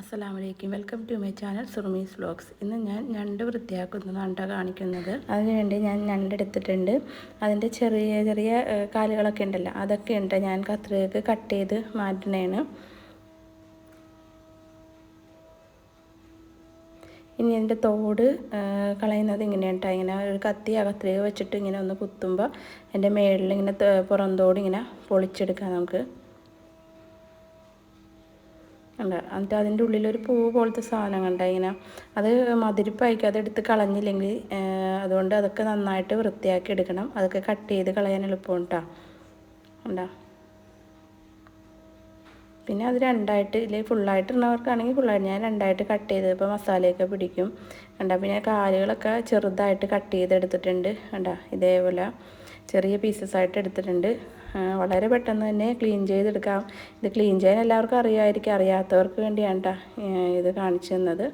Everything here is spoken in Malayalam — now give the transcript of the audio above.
അസ്സലാമു അലൈക്കും welcome to my channel Surumi's vlogs. ഇന്ന് ഞാൻ ഞണ്ട് വൃത്തിയാക്കുന്നതാണ് കേട്ടോ കാണിക്കുന്നത്. അതിനുവേണ്ടി ഞാൻ ഞണ്ടെടുത്തിട്ടുണ്ട് അതിന്റെ ചെറിയ ചെറിയ കാലുകളൊക്കെ ഉണ്ടല്ലോ അതൊക്കെ ഉണ്ട്. ഞാൻ കത്രികക്ക് കട്ട് ചെയ്ത് മാറ്റണേണ് ഇനി എന്റെ തോട് കളയുന്നത് ഇങ്ങനെയാണ് ഇങ്ങനെ ഒരു കത്തി ആ കത്രിക വെച്ചിട്ട് ഇങ്ങനെ ഒന്ന് കുത്തുമ്പോൾ എന്റെ മേളിൽ ഇങ്ങനെ പുറംതോട് ഇങ്ങനെ പൊളിച്ചെടുക്കാം നമുക്ക്. ഉണ്ട്. എന്നിട്ട് അതിന്റെ ഉള്ളിലൊരു പൂ പോലത്തെ സാധനം കണ്ട ഇങ്ങനെ അത് മതിരിപ്പായിക്കും. അതെടുത്ത് കളഞ്ഞില്ലെങ്കിൽ അതുകൊണ്ട് അതൊക്കെ നന്നായിട്ട് വൃത്തിയാക്കി എടുക്കണം. അതൊക്കെ കട്ട് ചെയ്ത് കളയാൻ എളുപ്പം കേട്ടോ ഉണ്ടോ? പിന്നെ അത് രണ്ടായിട്ട് ഇല്ലേ ഫുള്ളായിട്ട് ഇടുന്നവർക്കാണെങ്കിൽ ഫുള്ളായിട്ട്. ഞാൻ രണ്ടായിട്ട് കട്ട് ചെയ്ത് ഇപ്പോൾ മസാലയൊക്കെ പിടിക്കും. കണ്ട പിന്നെ കാലുകളൊക്കെ ചെറുതായിട്ട് കട്ട് ചെയ്തെടുത്തിട്ടുണ്ട്. കണ്ട ഇതേപോലെ ചെറിയ പീസസ് ആയിട്ട് എടുത്തിട്ടുണ്ട്. വളരെ പെട്ടെന്ന് തന്നെ ക്ലീൻ ചെയ്തെടുക്കാം. ഇത് ക്ലീൻ ചെയ്യാൻ എല്ലാവർക്കും അറിയാമായിരിക്കും അറിയാത്തവർക്ക് വേണ്ടിയാണ് കേട്ടോ ഇത് കാണിച്ചു തന്നത്.